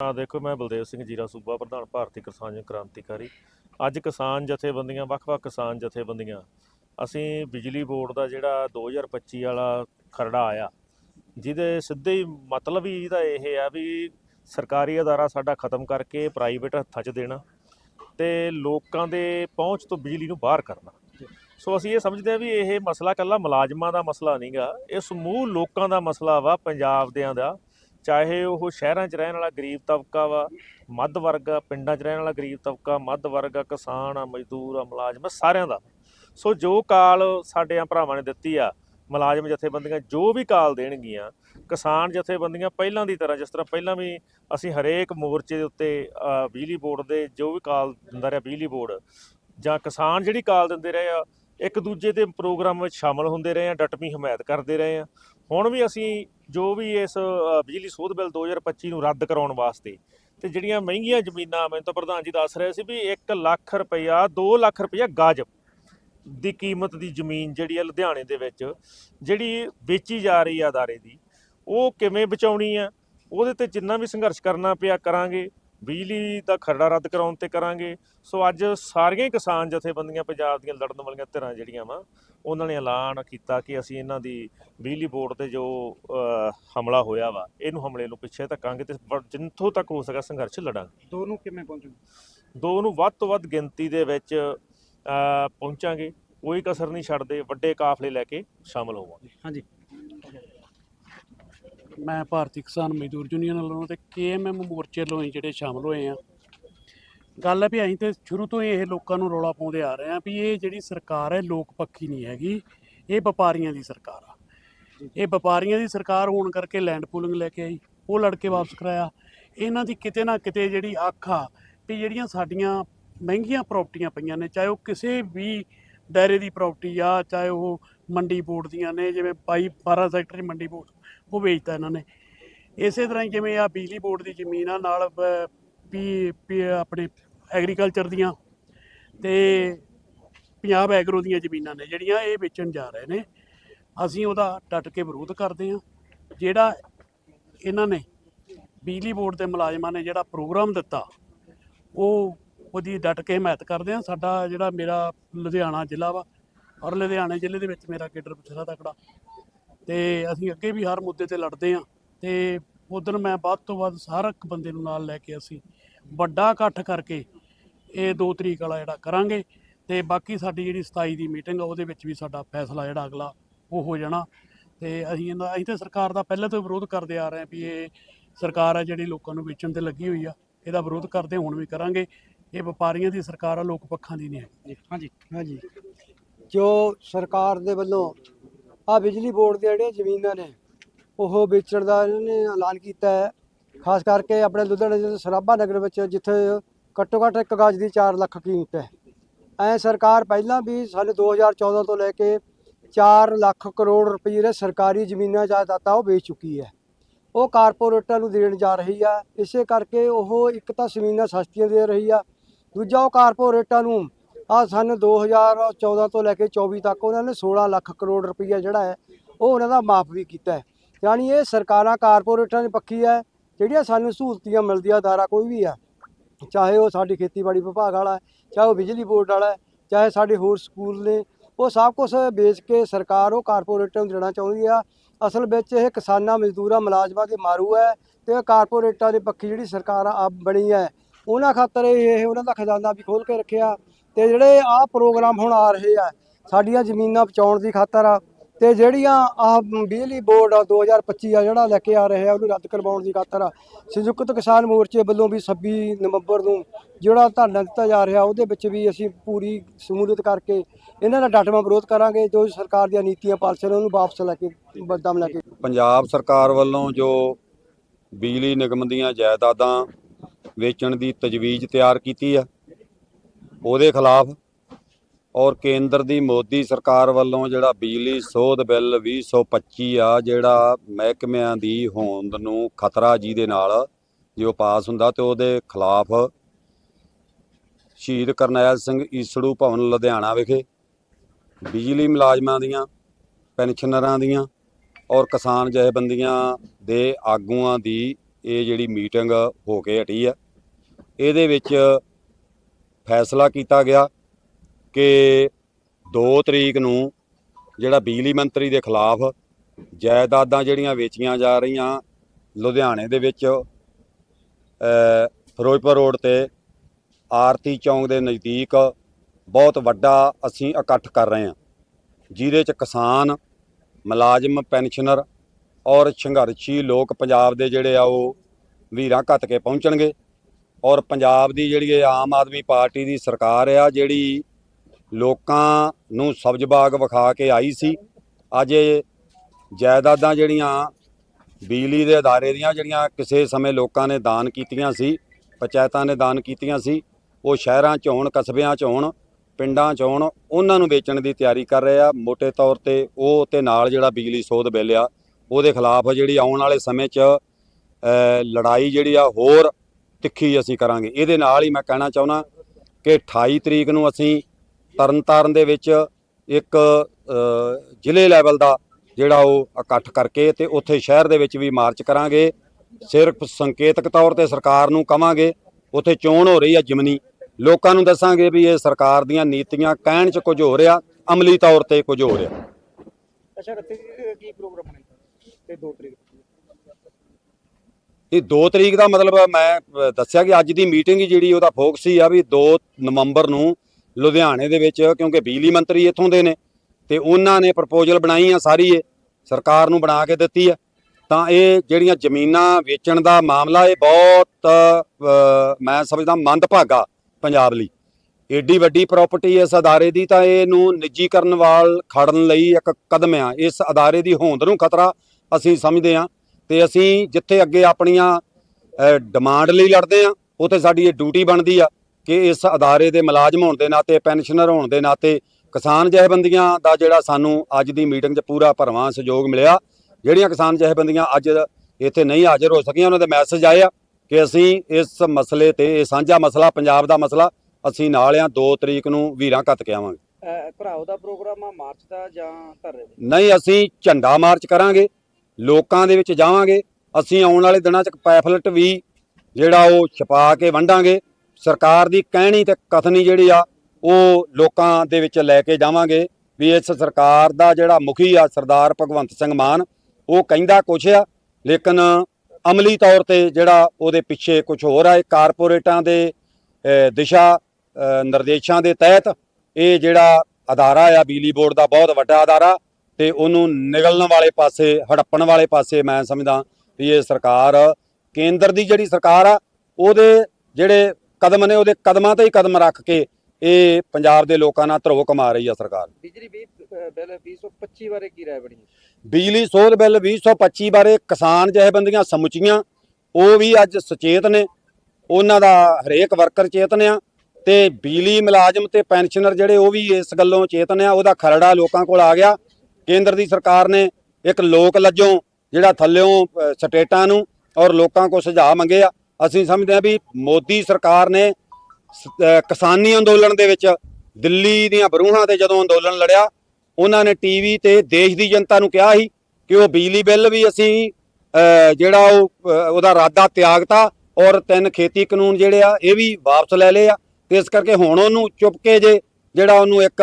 ਆ ਦੇਖੋ, ਮੈਂ ਬਲਦੇਵ ਸਿੰਘ ਜੀਰਾ ਸੂਬਾ ਪ੍ਰਧਾਨ ਭਾਰਤੀ ਕਿਸਾਨ ਕ੍ਰਾਂਤੀਕਾਰੀ। ਅੱਜ ਕਿਸਾਨ ਜਥੇਬੰਦੀਆਂ, ਵੱਖ-ਵੱਖ ਕਿਸਾਨ ਜਥੇਬੰਦੀਆਂ, ਅਸੀਂ ਬਿਜਲੀ ਬੋਰਡ ਦਾ ਜਿਹੜਾ 2025 ਵਾਲਾ ਖਰੜਾ ਆਇਆ, ਜਿਹਦੇ ਸਿੱਧੇ ਹੀ ਮਤਲਬ ਹੀ ਇਹਦਾ ਇਹ ਆ ਵੀ ਸਰਕਾਰੀ ਅਦਾਰਾ ਸਾਡਾ ਖਤਮ ਕਰਕੇ ਪ੍ਰਾਈਵੇਟ ਹੱਥਾਂ 'ਚ ਦੇਣਾ ਤੇ ਲੋਕਾਂ ਦੇ ਪਹੁੰਚ ਤੋਂ ਬਿਜਲੀ ਨੂੰ ਬਾਹਰ ਕਰਨਾ। ਸੋ ਅਸੀਂ ਇਹ ਸਮਝਦੇ ਹਾਂ ਵੀ ਇਹ ਮਸਲਾ ਕੱਲਾ ਮੁਲਾਜ਼ਮਾਂ ਦਾ ਮਸਲਾ ਨਹੀਂਗਾ ਇਹ ਸਮੂਹ ਲੋਕਾਂ ਦਾ ਮਸਲਾ ਵਾ, ਪੰਜਾਬ ਦਿਆਂ ਦਾ। ਚਾਹੇ ਉਹ ਸ਼ਹਿਰਾਂ 'ਚ ਰਹਿਣ ਵਾਲਾ ਗਰੀਬ ਤਬਕਾ ਵਾ, ਮੱਧ ਵਰਗ ਆ ਪਿੰਡਾਂ 'ਚ ਰਹਿਣ ਵਾਲਾ ਗਰੀਬ ਤਬਕਾ, ਮੱਧ ਵਰਗ ਆ ਕਿਸਾਨ ਆ ਮਜ਼ਦੂਰ ਆ ਮੁਲਾਜ਼ਮ ਆ ਸਾਰਿਆਂ ਦਾ। ਸੋ ਜੋ ਕਾਲ ਸਾਡੇ ਆ ਭਰਾਵਾਂ ਨੇ ਦਿੱਤੀ ਆ, ਮੁਲਾਜ਼ਮ ਜਥੇਬੰਦੀਆਂ ਜੋ ਵੀ ਕਾਲ ਦੇਣਗੀਆਂ, ਕਿਸਾਨ ਜਥੇਬੰਦੀਆਂ ਪਹਿਲਾਂ ਦੀ ਤਰ੍ਹਾਂ, ਜਿਸ ਤਰ੍ਹਾਂ ਪਹਿਲਾਂ ਵੀ ਅਸੀਂ ਹਰੇਕ ਮੋਰਚੇ ਦੇ ਉੱਤੇ ਬਿਜਲੀ ਬੋਰਡ ਦੇ ਜੋ ਵੀ ਕਾਲ ਦਿੰਦਾ ਰਿਹਾ ਬਿਜਲੀ ਬੋਰਡ, ਜਾਂ ਕਿਸਾਨ ਜਿਹੜੀ ਕਾਲ ਦਿੰਦੇ ਰਹੇ ਆ ਇੱਕ ਦੂਜੇ ਦੇ ਪ੍ਰੋਗਰਾਮ ਵਿੱਚ ਸ਼ਾਮਲ ਹੁੰਦੇ ਰਹੇ ਆ ਡਟਵੀਂ ਹਮਾਇਤ ਕਰਦੇ ਰਹੇ ਆ। ਹੁਣ ਵੀ ਅਸੀਂ ਜੋ ਵੀ ਇਸ ਬਿਜਲੀ ਸੋਧ ਬਿੱਲ 2025 ਨੂੰ ਰੱਦ ਕਰਾਉਣ ਵਾਸਤੇ ਤੇ ਜਿਹੜੀਆਂ ਮਹਿੰਗੀਆਂ ਜ਼ਮੀਨਾਂ ਮੈਨੂੰ ਤਾਂ ਪ੍ਰਧਾਨ ਜੀ ਦੱਸ ਰਹੇ ਸੀ ਵੀ 1 ਲੱਖ ਰੁਪਇਆ 2 ਲੱਖ ਰੁਪਇਆ ਗਾਜਬ ਦੀ ਕੀਮਤ ਦੀ ਜ਼ਮੀਨ ਜਿਹੜੀ ਆ ਲੁਧਿਆਣੇ ਦੇ ਵਿੱਚ, ਜਿਹੜੀ ਵੇਚੀ ਜਾ ਰਹੀ ਆ ਅਦਾਰੇ ਦੀ, ਉਹ ਕਿਵੇਂ ਬਚਾਉਣੀ ਆ? ਉਹਦੇ ਤੇ ਜਿੰਨਾ ਵੀ ਸੰਘਰਸ਼ ਕਰਨਾ ਪਿਆ ਕਰਾਂਗੇ ਬਿਜਲੀ ਦਾ ਖਰੜਾ ਰੱਦ ਕਰਾਉਣ ਤੇ ਕਰਾਂਗੇ। ਸੋ ਅੱਜ ਸਾਰੀਆਂ ਹੀ ਕਿਸਾਨ ਜਥੇਬੰਦੀਆਂ ਪੰਜਾਬ ਦੀਆਂ ਲੜਨ ਵਾਲੀਆਂ ਧਿਰਾਂ ਜਿਹੜੀਆਂ ਵਾ ਉਹਨਾਂ ਨੇ ਐਲਾਨ ਕੀਤਾ ਕਿ ਅਸੀਂ ਇਹਨਾਂ ਦੀ ਬਿਜਲੀ ਬੋਰਡ ਤੇ ਜੋ ਹਮਲਾ ਹੋਇਆ ਵਾ ਇਹਨੂੰ ਹਮਲੇ ਨੂੰ ਪਿੱਛੇ ਧੱਕਾਂਗੇ ਤੇ ਜਿੱਥੋਂ ਤੱਕ ਹੋ ਸਕਿਆ ਸੰਘਰਸ਼ ਲੜਾਂਗੇ। ਦੋ ਨੂੰ ਕਿਵੇਂ ਪਹੁੰਚੂ ਦੋ ਨੂੰ ਵੱਧ ਤੋਂ ਵੱਧ ਗਿਣਤੀ ਦੇ ਵਿੱਚ ਪਹੁੰਚਾਂਗੇ। ਕੋਈ ਕਸਰ ਨਹੀਂ ਛੱਡਦੇ ਵੱਡੇ ਕਾਫਲੇ ਲੈ ਕੇ ਸ਼ਾਮਲ ਹੋਵਾਂਗੇ। ਹਾਂਜੀ। ਮੈਂ ਭਾਰਤੀ ਕਿਸਾਨ ਮਜ਼ਦੂਰ ਯੂਨੀਅਨ ਵੱਲੋਂ ਤੇ ਕੇਐਮਐਮ ਮੋਰਚੇ ਵੱਲੋਂ ਹੀ ਜਿਹੜੇ ਸ਼ਾਮਲ ਹੋਏ ਆ ਗੱਲ ਹੈ ਵੀ ਅਸੀਂ ਤੇ ਸ਼ੁਰੂ ਤੋਂ ਹੀ ਇਹ ਲੋਕਾਂ ਨੂੰ ਰੌਲਾ ਪਾਉਂਦੇ ਆ ਰਹੇ ਆ ਵੀ ਇਹ ਜਿਹੜੀ ਸਰਕਾਰ ਹੈ ਲੋਕ ਪੱਖੀ ਨਹੀਂ ਹੈਗੀ, ਇਹ ਵਪਾਰੀਆਂ ਦੀ ਸਰਕਾਰ ਆ। ਇਹ ਵਪਾਰੀਆਂ ਦੀ ਸਰਕਾਰ ਹੋਣ ਕਰਕੇ ਲੈਂਡ ਪੂਲਿੰਗ ਲੈ ਕੇ ਆਈ, ਉਹ ਲੜ ਕੇ ਵਾਪਸ ਕਰਾਇਆ। ਇਹਨਾਂ ਦੀ ਕਿਤੇ ਨਾ ਕਿਤੇ ਜਿਹੜੀ ਅੱਖ ਆ ਵੀ ਜਿਹੜੀਆਂ ਸਾਡੀਆਂ ਮਹਿੰਗੀਆਂ ਪ੍ਰਾਪਰਟੀਆਂ ਪਈਆਂ ਨੇ, ਚਾਹੇ ਉਹ ਕਿਸੇ ਵੀ ਦਾਇਰੇ ਦੀ ਪ੍ਰਾਪਰਟੀ ਆ, ਚਾਹੇ ਉਹ ਮੰਡੀ ਬੋਰਡ ਦੀਆਂ ਨੇ, ਜਿਵੇਂ 22 12 ਸੈਕਟਰ ਮੰਡੀ ਬੋਰਡ। ਉਹ ਵੇਚਤਾ ਇਹਨਾਂ ਨੇ। ਇਸੇ ਤਰ੍ਹਾਂ ਹੀ ਜਿਵੇਂ ਆ ਬਿਜਲੀ ਬੋਰਡ ਦੀ ਜ਼ਮੀਨ ਆ, ਨਾਲ ਪੀ ਵੀ ਆਪਣੇ ਐਗਰੀਕਲਚਰ ਦੀਆਂ ਤੇ ਪੰਜਾਬ ਐਗਰੋ ਦੀਆਂ ਜ਼ਮੀਨਾਂ ਨੇ, ਜਿਹੜੀਆਂ ਇਹ ਵੇਚਣ ਜਾ ਰਹੇ ਨੇ। ਅਸੀਂ ਉਹਦਾ ਡਟ ਕੇ ਵਿਰੋਧ ਕਰਦੇ ਹਾਂ। ਜਿਹੜਾ ਇਹਨਾਂ ਨੇ ਬਿਜਲੀ ਬੋਰਡ ਦੇ ਮੁਲਾਜ਼ਮਾਂ ਨੇ ਜਿਹੜਾ ਪ੍ਰੋਗਰਾਮ ਦਿੱਤਾ, ਉਹ ਉਹਦੀ ਡਟ ਕੇ ਹਮਾਇਤ ਕਰਦੇ ਹਾਂ। ਸਾਡਾ ਜਿਹੜਾ ਮੇਰਾ ਲੁਧਿਆਣਾ ਜ਼ਿਲ੍ਹਾ ਵਾ, ਔਰ ਲੁਧਿਆਣੇ ਜ਼ਿਲ੍ਹੇ ਦੇ ਵਿੱਚ ਮੇਰਾ ਕੇਡਰ ਬਥੇਰਾ ਤਕੜਾ। ਤੇ ਅਸੀਂ ਅੱਗੇ ਵੀ ਹਰ ਮੁੱਦੇ ਤੇ ਲੜਦੇ ਹਾਂ ਤੇ ਉਦੋਂ ਮੈਂ ਵੱਧ ਤੋਂ ਵੱਧ ਹਰ ਇੱਕ ਬੰਦੇ ਨੂੰ ਨਾਲ ਲੈ ਕੇ ਅਸੀਂ ਵੱਡਾ ਇਕੱਠ ਕਰਕੇ ਇਹ 2 ਤਰੀਕ ਵਾਲਾ ਜਿਹੜਾ ਕਰਾਂਗੇ ਤੇ ਬਾਕੀ ਸਾਡੀ ਜਿਹੜੀ 27 ਦੀ ਮੀਟਿੰਗ ਆ ਉਹਦੇ ਵਿੱਚ ਵੀ ਸਾਡਾ ਫੈਸਲਾ ਜਿਹੜਾ ਅਗਲਾ ਉਹ ਹੋ ਜਾਣਾ ਤੇ ਅਸੀਂ ਇਹਦਾ ਅਸੀਂ ਤੇ ਸਰਕਾਰ ਦਾ ਪਹਿਲਾਂ ਤੋਂ ਵਿਰੋਧ ਕਰਦੇ ਆ ਰਹੇ ਹਾਂ ਵੀ ਇਹ ਸਰਕਾਰ ਆ ਜਿਹੜੀ ਲੋਕਾਂ ਨੂੰ ਵੇਚਣ ਤੇ ਲੱਗੀ ਹੋਈ ਆ ਇਹਦਾ ਵਿਰੋਧ ਕਰਦੇ ਹੁਣ ਵੀ ਕਰਾਂਗੇ। ਇਹ ਵਪਾਰੀਆਂ ਦੀ ਸਰਕਾਰ ਆ ਲੋਕ ਪੱਖਾਂ ਦੀ ਨਹੀਂ ਹੈ ਹਾਂਜੀ। ਹਾਂਜੀ। ਜੋ ਸਰਕਾਰ ਦੇ ਵੱਲੋਂ ਆ ਬਿਜਲੀ ਬੋਰਡ ਦੇ ਜਿਹੜੇ ਜ਼ਮੀਨਾਂ ਨੇ, ਉਹ ਵੇਚਣ ਦਾ ਇਹਨਾਂ ਨੇ ਐਲਾਨ ਕੀਤਾ ਹੈ। ਖਾਸ ਕਰਕੇ ਆਪਣੇ ਲੁਧਿਆਣੇ ਦੇ ਸਰਾਭਾ ਨਗਰ ਵਿੱਚ, ਜਿੱਥੇ ਘੱਟੋ ਘੱਟ ਇੱਕ ਗਜ ਦੀ 4 ਲੱਖ ਕੀਮਤ ਹੈ। ਐ ਸਰਕਾਰ ਪਹਿਲਾਂ ਵੀ ਸਾਲ 2014 ਤੋਂ ਲੈ ਕੇ 4 ਲੱਖ ਕਰੋੜ ਰੁਪਏ ਦੇ ਸਰਕਾਰੀ ਜ਼ਮੀਨਾਂ ਜਾਇਦਾਦਾਂ ਉਹ ਵੇਚ ਚੁੱਕੀ ਹੈ। ਉਹ ਕਾਰਪੋਰੇਟਾਂ ਨੂੰ ਦੇਣ ਜਾ ਰਹੀ ਆ। ਇਸੇ ਕਰਕੇ ਉਹ ਇੱਕ ਤਾਂ ਜ਼ਮੀਨਾਂ ਸਸਤੀਆਂ ਦੇ ਰਹੀ ਆ, ਦੂਜਾ ਉਹ ਕਾਰਪੋਰੇਟਾਂ ਨੂੰ ਆ ਸਨ 2014 ਤੋਂ ਲੈ ਕੇ 24 ਤੱਕ ਉਹਨਾਂ ਨੇ 16 ਲੱਖ ਕਰੋੜ ਰੁਪਈਆ ਜਿਹੜਾ ਹੈ, ਉਹ ਉਹਨਾਂ ਦਾ ਮਾਫ ਵੀ ਕੀਤਾ ਹੈ। ਯਾਨੀ ਇਹ ਸਰਕਾਰਾਂ, ਕਾਰਪੋਰੇਟਾਂ ਦੀ ਪੱਖੀ ਹੈ, ਜਿਹੜੀਆਂ ਸਾਨੂੰ ਸਹੂਲਤੀਆਂ ਮਿਲਦੀਆਂ ਦਾਰਾ ਕੋਈ ਵੀ ਆ ਚਾਹੇ ਉਹ ਸਾਡੀ ਖੇਤੀਬਾੜੀ ਵਿਭਾਗ ਵਾਲਾ ਚਾਹੇ ਉਹ ਬਿਜਲੀ ਬੋਰਡ ਵਾਲਾ ਚਾਹੇ ਸਾਡੇ ਹੋਰ ਸਕੂਲ ਨੇ, ਉਹ ਸਭ ਕੁਝ ਵੇਚ ਕੇ ਸਰਕਾਰ ਉਹ ਕਾਰਪੋਰੇਟਾਂ ਨੂੰ ਦੇਣਾ ਚਾਹੁੰਦੀ ਆ। ਅਸਲ ਵਿੱਚ ਇਹ ਕਿਸਾਨਾਂ, ਮਜ਼ਦੂਰਾਂ, ਮੁਲਾਜ਼ਮਾਂ ਦੇ ਮਾਰੂ ਹੈ ਤੇ ਕਾਰਪੋਰੇਟਾਂ ਦੇ ਪੱਖੀ ਜਿਹੜੀ ਸਰਕਾਰ ਆ ਬਣੀ ਹੈ, ਉਹਨਾਂ ਖਾਤਰ ਇਹ ਉਹਨਾਂ ਦਾ ਖਜ਼ਾਨਾ ਵੀ ਖੋਲ ਕੇ ਰੱਖਿਆ। ਤੇ ਜਿਹੜੇ ਆਹ ਪ੍ਰੋਗਰਾਮ ਹੁਣ ਆ ਰਹੇ ਆ, ਸਾਡੀਆਂ ਜ਼ਮੀਨਾਂ ਬਚਾਉਣ ਦੀ ਖਾਤਰ ਆ, ਤੇ ਜਿਹੜੀਆਂ ਆਹ ਬਿਜਲੀ ਬੋਰਡ ਆ 2025 ਆ, ਜਿਹੜਾ ਲੈ ਕੇ ਆ ਰਿਹਾ ਉਹਨੂੰ ਰੱਦ ਕਰਵਾਉਣ ਦੀ ਖਾਤਰ ਆ। ਸੰਯੁਕਤ ਕਿਸਾਨ ਮੋਰਚੇ ਵੱਲੋਂ ਵੀ 26 ਨਵੰਬਰ ਨੂੰ ਜਿਹੜਾ ਧਰਨਾ ਦਿੱਤਾ ਜਾ ਰਿਹਾ, ਉਹਦੇ ਵਿੱਚ ਵੀ ਅਸੀਂ ਪੂਰੀ ਸ਼ਮੂਲੀਅਤ ਕਰਕੇ ਇਹਨਾਂ ਦਾ ਡਟਵਾਂ ਵਿਰੋਧ ਕਰਾਂਗੇ, ਜੋ ਸਰਕਾਰ ਦੀਆਂ ਨੀਤੀਆਂ ਪਾਲਸੀਆਂ ਨੇ ਉਹਨੂੰ ਵਾਪਸ ਲੈ ਕੇ ਬਦਦਮ ਲੈ ਕੇ। ਪੰਜਾਬ ਸਰਕਾਰ ਵੱਲੋਂ ਜੋ ਬਿਜਲੀ ਨਿਗਮ ਦੀਆਂ ਜਾਇਦਾਦਾਂ ਵੇਚਣ ਦੀ ਤਜਵੀਜ਼ ਤਿਆਰ ਕੀਤੀ ਆ ਉਹਦੇ ਖਿਲਾਫ ਔਰ ਕੇਂਦਰ ਦੀ ਮੋਦੀ ਸਰਕਾਰ ਵੱਲੋਂ ਜਿਹੜਾ ਬਿਜਲੀ ਸੋਧ ਬਿੱਲ 2025 ਆ, ਜਿਹੜਾ ਮਹਿਕਮਿਆਂ ਦੀ ਹੋਂਦ ਨੂੰ ਖਤਰਾ ਜੀ ਦੇ ਨਾਲ ਜੋ ਪਾਸ ਹੁੰਦਾ ਤੇ ਉਹਦੇ ਖਿਲਾਫ ਸ਼ਹੀਦ ਕਰਨੈਲ ਸਿੰਘ ਈਸੜੂ ਭਵਨ ਲੁਧਿਆਣਾ ਵਿਖੇ ਬਿਜਲੀ ਮੁਲਾਜ਼ਮਾਂ ਦੀਆਂ, ਪੈਨਸ਼ਨਰਾਂ ਦੀਆਂ ਔਰ ਕਿਸਾਨ ਜਥੇਬੰਦੀਆਂ ਦੇ ਆਗੂਆਂ ਦੀ ਇਹ ਜਿਹੜੀ ਮੀਟਿੰਗ ਹੋ ਕੇ ਹਟੀ ਆ। ਇਹਦੇ ਵਿੱਚ ਫੈਸਲਾ ਕੀਤਾ ਗਿਆ ਕਿ 2 ਤਰੀਕ ਨੂੰ ਜਿਹੜਾ ਬਿਜਲੀ ਮੰਤਰੀ ਦੇ ਖਿਲਾਫ ਜਾਇਦਾਦਾਂ ਜਿਹੜੀਆਂ ਵੇਚੀਆਂ ਜਾ ਰਹੀਆਂ ਲੁਧਿਆਣੇ ਦੇ ਵਿੱਚ ਫਿਰੋਜ਼ਪੁਰ ਰੋਡ ਤੇ ਆਰਤੀ ਚੌਂਕ ਦੇ ਨਜ਼ਦੀਕ ਬਹੁਤ ਵੱਡਾ ਅਸੀਂ ਇਕੱਠ ਕਰ ਰਹੇ ਹਾਂ, ਜਿਹਦੇ ਚ ਕਿਸਾਨ, ਮੁਲਾਜ਼ਮ, ਪੈਨਸ਼ਨਰ ਔਰ ਸੰਘਰਸ਼ੀ ਲੋਕ ਪੰਜਾਬ ਦੇ ਜਿਹੜੇ ਆ ਉਹ ਵੀਰਾਂ ਘੱਟ ਕੇ ਪਹੁੰਚਣਗੇ। ਔਰ ਪੰਜਾਬ ਦੀ ਜਿਹੜੀ ਇਹ ਆਮ ਆਦਮੀ ਪਾਰਟੀ ਦੀ ਸਰਕਾਰ ਆ, ਜਿਹੜੀ ਲੋਕਾਂ ਨੂੰ ਸਬਜ਼ ਬਾਗ ਵਿਖਾ ਕੇ ਆਈ ਸੀ। ਅੱਜ ਇਹ ਜਾਇਦਾਦਾਂ ਜਿਹੜੀਆਂ ਬਿਜਲੀ ਦੇ ਅਦਾਰੇ ਦੀਆਂ, ਜਿਹੜੀਆਂ ਕਿਸੇ ਸਮੇਂ ਲੋਕਾਂ ਨੇ ਦਾਨ ਕੀਤੀਆਂ ਸੀ, ਪੰਚਾਇਤਾਂ ਨੇ ਦਾਨ ਕੀਤੀਆਂ ਸੀ, ਉਹ ਸ਼ਹਿਰਾਂ 'ਚ ਹੋਣ, ਕਸਬਿਆਂ 'ਚ ਹੋਣ, ਪਿੰਡਾਂ 'ਚ ਹੋਣ, ਉਹਨਾਂ ਨੂੰ ਵੇਚਣ ਦੀ ਤਿਆਰੀ ਕਰ ਰਹੇ ਆ। ਮੋٹے ਤੌਰ ਤੇ ਉਹ ਤੇ ਨਾਲ ਜਿਹੜਾ ਬਿਜਲੀ ਸੋਧ ਬਿੱਲ ਆ, ਉਹਦੇ ਖਿਲਾਫ ਜਿਹੜੀ ਆਉਣ ਵਾਲੇ ਸਮੇਂ 'ਚ ਲੜਾਈ ਜਿਹੜੀ ਆ ਹੋਰ ਤਿੱਖੀ ਅਸੀਂ ਕਰਾਂਗੇ। ਇਹਦੇ ਨਾਲ ਹੀ ਮੈਂ ਕਹਿਣਾ ਚਾਹੁੰਦਾ ਕਿ 28 ਤਰੀਕ ਨੂੰ ਅਸੀਂ ਤਰਨਤਾਰਨ ਦੇ ਵਿੱਚ ਇੱਕ ਜ਼ਿਲ੍ਹੇ ਲੈਵਲ ਦਾ ਜਿਹੜਾ ਉਹ ਇਕੱਠ ਕਰਕੇ ਤੇ ਉੱਥੇ ਸ਼ਹਿਰ ਦੇ ਵਿੱਚ ਵੀ ਮਾਰਚ ਕਰਾਂਗੇ। ਸਿਰਫ ਸੰਕੇਤਕ ਤੌਰ ਤੇ ਸਰਕਾਰ ਨੂੰ ਕਵਾਂਗੇ। ਉੱਥੇ ਚੋਣ ਹੋ ਰਹੀ ਹੈ ਜਿਮਨੀ। ਲੋਕਾਂ ਨੂੰ ਦੱਸਾਂਗੇ ਵੀ ਇਹ ਸਰਕਾਰ ਦੀਆਂ ਨੀਤੀਆਂ ਕਹਿਣ 'ਚ ਕੁਝ ਹੋ ਰਿਹਾ, ਅਮਲੀ ਤੌਰ ਤੇ ਕੁਝ ਹੋ ਰਿਹਾ। ਅੱਛਾ, ਰੱਤੇ, ਕੀ ਪ੍ਰੋਗਰਾਮ ਬਣਾਇਆ ਤੇ 2 ਤਰੀਕ ਇਹ 2 ਤਰੀਕ ਦਾ ਮਤਲਬ ਮੈਂ ਦੱਸਿਆ ਕਿ ਅੱਜ ਦੀ ਮੀਟਿੰਗ ਜਿਹੜੀ ਉਹਦਾ ਫੋਕਸ ਹੀ ਆ ਵੀ 2 ਨਵੰਬਰ ਨੂੰ ਲੁਧਿਆਣੇ ਦੇ ਵਿੱਚ, ਕਿਉਂਕਿ ਬਿਜਲੀ ਮੰਤਰੀ ਇੱਥੋਂ ਦੇ ਨੇ ਤੇ ਉਹਨਾਂ ਨੇ ਪ੍ਰਪੋਜ਼ਲ ਬਣਾਈ ਆ ਸਾਰੀ ਇਹ, ਸਰਕਾਰ ਨੂੰ ਬਣਾ ਕੇ ਦਿੱਤੀ ਆ। ਤਾਂ ਇਹ ਜਿਹੜੀਆਂ ਜ਼ਮੀਨਾਂ ਵੇਚਣ ਦਾ ਮਾਮਲਾ, ਇਹ ਬਹੁਤ ਮੈਂ ਸਮਝਦਾ ਮੰਦਭਾਗਾ ਪੰਜਾਬ ਲਈ। ਏਡੀ ਵੱਡੀ ਪ੍ਰਾਪਰਟੀ ਇਸ ਅਦਾਰੇ ਦੀ ਤਾਂ ਇਹਨੂੰ ਨਿੱਜੀਕਰਨ ਵਾਲ ਖੜਨ ਲਈ ਇੱਕ ਕਦਮ ਆ। ਇਸ ਅਦਾਰੇ ਦੀ ਹੋਂਦ ਨੂੰ ਖਤਰਾ ਅਸੀਂ ਸਮਝਦੇ ਹਾਂ। ਤੇ ਅਸੀਂ ਜਿੱਥੇ ਅੱਗੇ ਆਪਣੀਆਂ ਡਿਮਾਂਡ ਲਈ ਲੜਦੇ ਆ ਉੱਥੇ ਸਾਡੀ ਇਹ ਡਿਊਟੀ ਬਣਦੀ ਆ ਕਿ ਇਸ ਅਦਾਰੇ ਦੇ ਮੁਲਾਜ਼ਮ ਹੋਣ ਦੇ ਨਾਤੇ ਪੈਨਸ਼ਨਰ ਹੋਣ ਦੇ ਨਾਤੇ ਕਿਸਾਨ ਜਥੇਬੰਦੀਆਂ ਦਾ ਜਿਹੜਾ ਸਾਨੂੰ ਅੱਜ ਦੀ ਮੀਟਿੰਗ 'ਚ ਪੂਰਾ ਭਰਵਾਂ ਸਹਿਯੋਗ ਮਿਲਿਆ। ਜਿਹੜੀਆਂ ਕਿਸਾਨ ਜਥੇਬੰਦੀਆਂ ਅੱਜ ਇੱਥੇ ਨਹੀਂ ਹਾਜ਼ਰ ਹੋ ਸਕੀਆਂ ਉਹਨਾਂ ਦੇ ਮੈਸੇਜ ਆਏ ਆ ਕਿ ਅਸੀਂ ਇਸ ਮਸਲੇ ਤੇ ਇਹ ਸਾਂਝਾ ਮਸਲਾ ਪੰਜਾਬ ਦਾ ਮਸਲਾ ਅਸੀਂ ਨਾਲ ਆ 2 ਤਰੀਕ ਨੂੰ ਵੀਰਾਂ ਕੱਤ ਕੇ ਆਵਾਂਗੇ। ਭਰਾਓ ਦਾ ਪ੍ਰੋਗਰਾਮ ਆ ਮਾਰਚ ਦਾ ਜਾਂ ਧਰਨੇ ਦਾ? ਨਹੀਂ ਅਸੀਂ ਝੰਡਾ ਮਾਰਚ ਕਰਾਂਗੇ। ਲੋਕਾਂ ਦੇ ਵਿੱਚ ਜਾਵਾਂਗੇ। ਅਸੀਂ ਆਉਣ ਵਾਲੇ ਦਿਨਾਂ 'ਚ ਪੈਫਲਟ ਵੀ ਜਿਹੜਾ ਉਹ ਛਪਾ ਕੇ ਵੰਡਾਂਗੇ। ਸਰਕਾਰ ਦੀ ਕਹਿਣੀ ਤੇ ਕਥਨੀ ਜਿਹੜੀ ਆ, ਉਹ ਲੋਕਾਂ ਦੇ ਵਿੱਚ ਲੈ ਕੇ ਜਾਵਾਂਗੇ ਵੀ ਇਸ ਸਰਕਾਰ ਦਾ ਜਿਹੜਾ ਮੁਖੀ ਆ ਸਰਦਾਰ ਭਗਵੰਤ ਸਿੰਘ ਮਾਨ, ਉਹ ਕਹਿੰਦਾ ਕੁਛ ਆ, ਲੇਕਿਨ ਅਮਲੀ ਤੌਰ ਤੇ ਜਿਹੜਾ ਉਹਦੇ ਪਿੱਛੇ ਕੁਝ ਹੋਰ ਆ, ਇਹ ਕਾਰਪੋਰੇਟਾਂ ਦੇ ਦਿਸ਼ਾ ਨਿਰਦੇਸ਼ਾਂ ਦੇ ਤਹਿਤ ਇਹ ਜਿਹੜਾ ਅਦਾਰਾ ਆ, ਬਿਜਲੀ ਬੋਰਡ ਦਾ ਬਹੁਤ ਵੱਡਾ ਅਦਾਰਾ ਤੇ ਉਹਨੂੰ ਨਿਗਲਣ ਵਾਲੇ ਪਾਸੇ ਹੜੱਪਣ ਵਾਲੇ ਪਾਸੇ ਮੈਂ ਸਮਝਦਾ ਵੀ ਇਹ ਸਰਕਾਰ ਕੇਂਦਰ ਦੀ ਜਿਹੜੀ ਸਰਕਾਰ ਆ ਉਹਦੇ ਜਿਹੜੇ ਕਦਮ ਨੇ ਉਹਦੇ ਕਦਮਾਂ ਤੇ ਹੀ ਕਦਮ ਰੱਖ ਕੇ ਇਹ ਪੰਜਾਬ ਦੇ ਲੋਕਾਂ ਨਾਲ ਧਰੋ ਕਮਾ ਰਹੀ ਆ ਸਰਕਾਰ। ਬਿਜਲੀ ਬਿੱਲ 225 ਬਾਰੇ ਕੀ ਰਾਏ ਬਣੀ? ਬਿਜਲੀ ਸੋਧ ਬਿੱਲ 2025 ਬਾਰੇ ਕਿਸਾਨ ਜਥੇਬੰਦੀਆਂ ਸਮੁੱਚੀਆਂ ਉਹ ਵੀ ਅੱਜ ਸੁਚੇਤ ਨੇ। ਉਹਨਾਂ ਦਾ ਹਰੇਕ ਵਰਕਰ ਚੇਤਨ ਆ ਤੇ ਬਿਜਲੀ ਮੁਲਾਜ਼ਮ ਤੇ ਪੈਨਸ਼ਨਰ ਜਿਹੜੇ ਉਹ ਵੀ ਇਸ ਗੱਲੋਂ ਚੇਤਨ ਆ ਉਹਦਾ ਖਰੜਾ ਲੋਕਾਂ ਕੋਲ ਆ ਗਿਆ। ਕੇਂਦਰ ਦੀ ਸਰਕਾਰ ਨੇ ਇੱਕ ਲੋਕ ਲੱਜੋਂ ਜਿਹੜਾ ਥੱਲਿਓਂ ਸਟੇਟਾਂ ਨੂੰ ਔਰ ਲੋਕਾਂ ਕੋਲ ਸੁਝਾਅ ਮੰਗੇ ਆ। ਅਸੀਂ ਸਮਝਦੇ ਆ ਵੀ ਮੋਦੀ ਸਰਕਾਰ ਨੇ ਕਿਸਾਨੀ ਅੰਦੋਲਨ ਦੇ ਵਿੱਚ ਦਿੱਲੀ ਦੀਆਂ ਬਰੂਹਾਂ ਤੇ ਜਦੋਂ ਅੰਦੋਲਨ ਲੜਿਆ ਉਹਨਾਂ ਨੇ ਟੀਵੀ ਤੇ ਦੇਸ਼ ਦੀ ਜਨਤਾ ਨੂੰ ਕਿਹਾ ਸੀ ਕਿ ਉਹ ਬਿਜਲੀ ਬਿੱਲ ਵੀ ਅਸੀਂ ਅ, ਜਿਹੜਾ ਉਹ ਉਹਦਾ ਰਾਦਾ ਤਿਆਗਤਾ ਔਰ ਤਿੰਨ ਖੇਤੀ ਕਾਨੂੰਨ ਜਿਹੜੇ ਆ ਇਹ ਵੀ ਵਾਪਸ ਲੈ ਲਏ ਆ। ਤੇ ਇਸ ਕਰਕੇ ਹੁਣ ਉਹਨੂੰ ਚੁੱਪ ਕੇ ਜੇ ਜਿਹੜਾ ਉਹਨੂੰ ਇੱਕ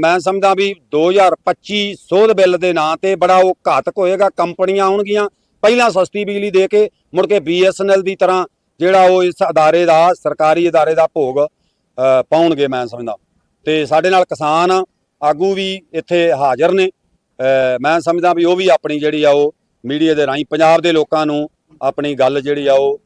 ਮੈਂ ਸਮਝਦਾ ਵੀ 2025 ਸੋਧ ਬਿੱਲ ਦੇ ਨਾਂ ਤੇ ਬੜਾ ਉਹ ਘਾਤਕ ਹੋਏਗਾ ਕੰਪਨੀਆਂ ਆਉਣਗੀਆਂ। ਪਹਿਲਾਂ ਸਸਤੀ ਬਿਜਲੀ ਦੇ ਕੇ ਮੁੜ ਕੇ BSNL ਦੀ ਤਰ੍ਹਾਂ ਜਿਹੜਾ ਉਹ ਇਸ ਅਦਾਰੇ ਦਾ ਸਰਕਾਰੀ ਅਦਾਰੇ ਦਾ ਭੋਗ ਅ, ਪਾਉਣਗੇ ਮੈਂ ਸਮਝਦਾ। ਤੇ ਸਾਡੇ ਨਾਲ ਕਿਸਾਨ ਆਗੂ ਵੀ ਇੱਥੇ ਹਾਜ਼ਰ ਨੇ। ਅ, ਮੈਂ ਸਮਝਦਾ ਵੀ ਉਹ ਵੀ ਆਪਣੀ ਜਿਹੜੀ ਆ ਉਹ ਮੀਡੀਆ ਦੇ ਰਾਹੀਂ ਪੰਜਾਬ ਦੇ ਲੋਕਾਂ ਨੂੰ ਆਪਣੀ ਗੱਲ ਜਿਹੜੀ ਆ ਉਹ